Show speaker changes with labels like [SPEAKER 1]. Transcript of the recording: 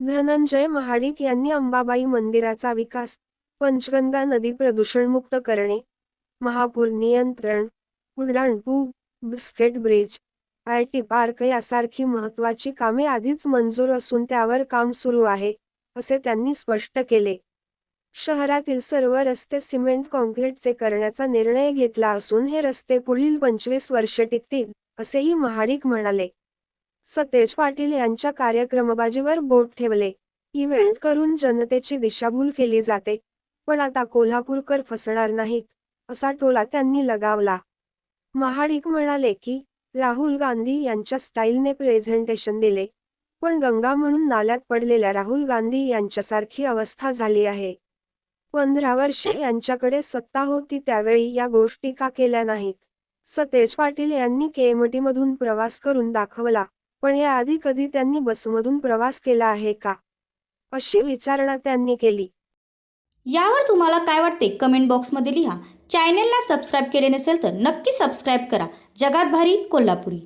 [SPEAKER 1] धनंजय महाडिक यांनी अंबाबाई मंदिराचा विकास पंचगंगा नदी प्रदूषणमुक्त करणे महापूर नियंत्रण उड्डाणपूल biscuit bridge I T park यासारखी महत्त्वाची कामे आधीच मंजूर असून त्यावर काम सुरू आहे असे त्यांनी स्पष्ट केले. शहरातील सर्व रस्ते सिमेंट कॉन्क्रीटचे करण्याचा निर्णय घेतला असून हे रस्ते पुढील पंचवीस वर्षे टिकतील असेही महाडिक म्हणाले. सतेज पाटील यांच्या कार्यक्रमबाजीवर बोट ठेवले. इव्हेंट करून जनतेची दिशाभूल केली जाते. पण आता कोल्हापूरकर फसणार नाहीत असा टोला त्यांनी लगावला. महाडिक म्हणाले की राहुल गांधी यांच्या स्टाईलने प्रेझेंटेशन दिले. पण गंगा म्हणून नाल्यात पडलेल्या राहुल गांधी यांच्यासारखी अवस्था झाली आहे. पंधरा वर्षे यांच्याकडे सत्ता होती त्यावेळी या गोष्टी का केल्या नाहीत? सतेज पाटील यांनी केएमटी मधून प्रवास करून दाखवला. पण याआधी कधी त्यांनी बसमधून प्रवास केला आहे का? अशी विचारणा त्यांनी केली.
[SPEAKER 2] यावर तुम्हाला काय वाटते? कमेंट बॉक्समध्ये लिहा. चॅनेलला सबस्क्राईब केले नसेल तर नक्की सबस्क्राईब करा. जगात भारी कोल्हापुरी.